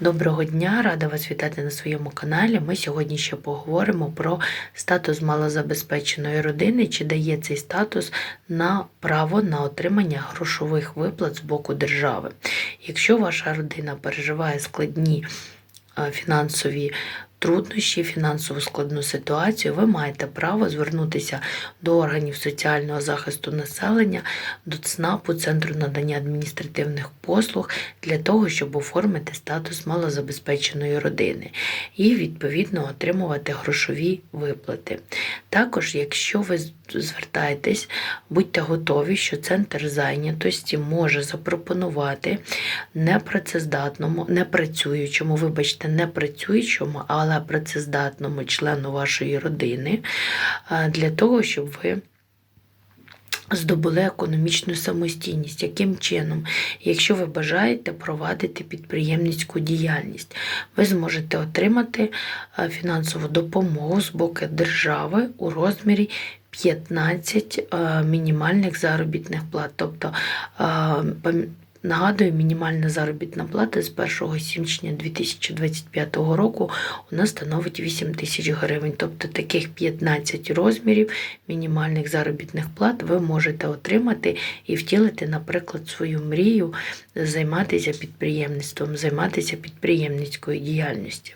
Доброго дня, рада вас вітати на своєму каналі. Ми сьогодні ще поговоримо про статус малозабезпеченої родини, чи дає цей статус на право на отримання грошових виплат з боку держави. Якщо ваша родина переживає складні е, фінансові труднощі, фінансово складну ситуацію, ви маєте право звернутися до органів соціального захисту населення, до ЦНАПу, Центру надання адміністративних послуг для того, щоб оформити статус малозабезпеченої родини і відповідно отримувати грошові виплати. Також, якщо ви звертаєтесь, будьте готові, що центр зайнятості може запропонувати непрацездатному, непрацюючому, вибачте, не працюючому, але працездатному члену вашої родини для того, щоб ви здобули економічну самостійність. Яким чином? Якщо ви бажаєте провадити підприємницьку діяльність, ви зможете отримати фінансову допомогу з боку держави у розмірі 15 е, мінімальних заробітних плат. Тобто, нагадую, мінімальна заробітна плата з 1 січня 2025 року у нас становить 8 тисяч гривень. Тобто таких 15 розмірів мінімальних заробітних плат ви можете отримати і втілити, наприклад, свою мрію займатися підприємництвом, займатися підприємницькою діяльністю.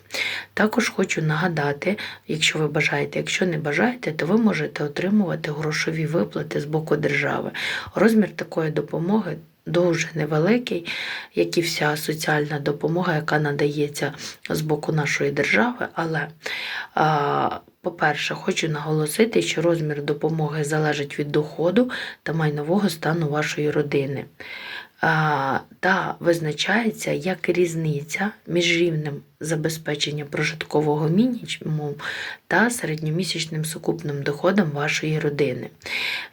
Також хочу нагадати, якщо ви бажаєте, якщо не бажаєте, то ви можете отримувати грошові виплати з боку держави. Розмір такої допомоги дуже невеликий, як і вся соціальна допомога, яка надається з боку нашої держави. Але, по-перше, хочу наголосити, що розмір допомоги залежить від доходу та майнового стану вашої родини. Та визначається як різниця між рівнем забезпечення прожиткового мінімуму та середньомісячним сукупним доходом вашої родини.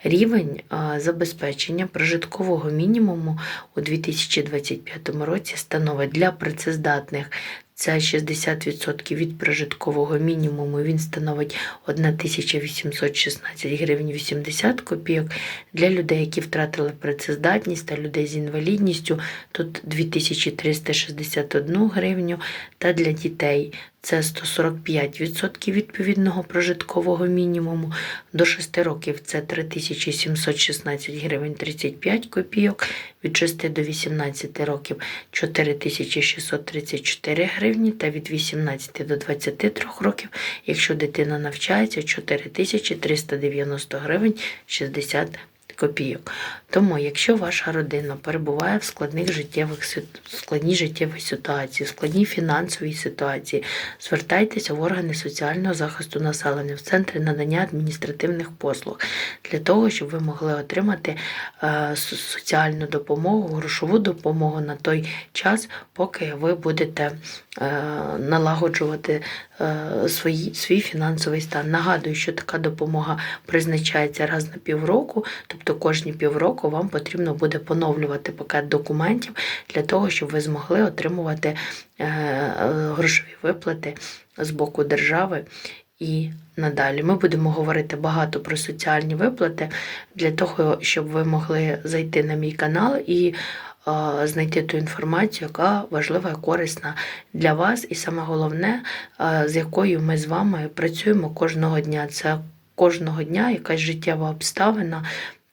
Рівень забезпечення прожиткового мінімуму у 2025 році становить для працездатних це 60% від прожиткового мінімуму. Він становить 1816 гривень 80 копійок. Для людей, які втратили працездатність та людей з інвалідністю, тут 2361 гривню. Та для дітей це 145% відповідного прожиткового мінімуму. До 6 років це 3716 гривень 35 копійок. Від 6 до 18 років 4634 гривні та від 18 до 23 років, якщо дитина навчається, 4390 гривень 60 копійок. Тому, якщо ваша родина перебуває в складних життєвих складній життєвій ситуації, в складній фінансовій ситуації, звертайтеся в органи соціального захисту населення, в центри надання адміністративних послуг для того, щоб ви могли отримати е, соціальну допомогу, грошову допомогу на той час, поки ви будете е, налагоджувати е, свої, свій фінансовий стан. Нагадую, що така допомога призначається раз на півроку, тобто кожні півроку вам потрібно буде поновлювати пакет документів для того, щоб ви змогли отримувати е, е, грошові виплати з боку держави. І надалі ми будемо говорити багато про соціальні виплати для того, щоб ви могли зайти на мій канал і е, знайти ту інформацію, яка важлива і корисна для вас, і саме головне, е, з якою ми з вами працюємо кожного дня. Це кожного дня якась життєва обставина,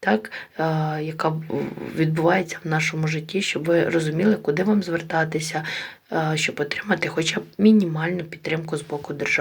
так, е, яка відбувається в нашому житті, щоб ви розуміли, куди вам звертатися, е, щоб отримати хоча б мінімальну підтримку з боку держави.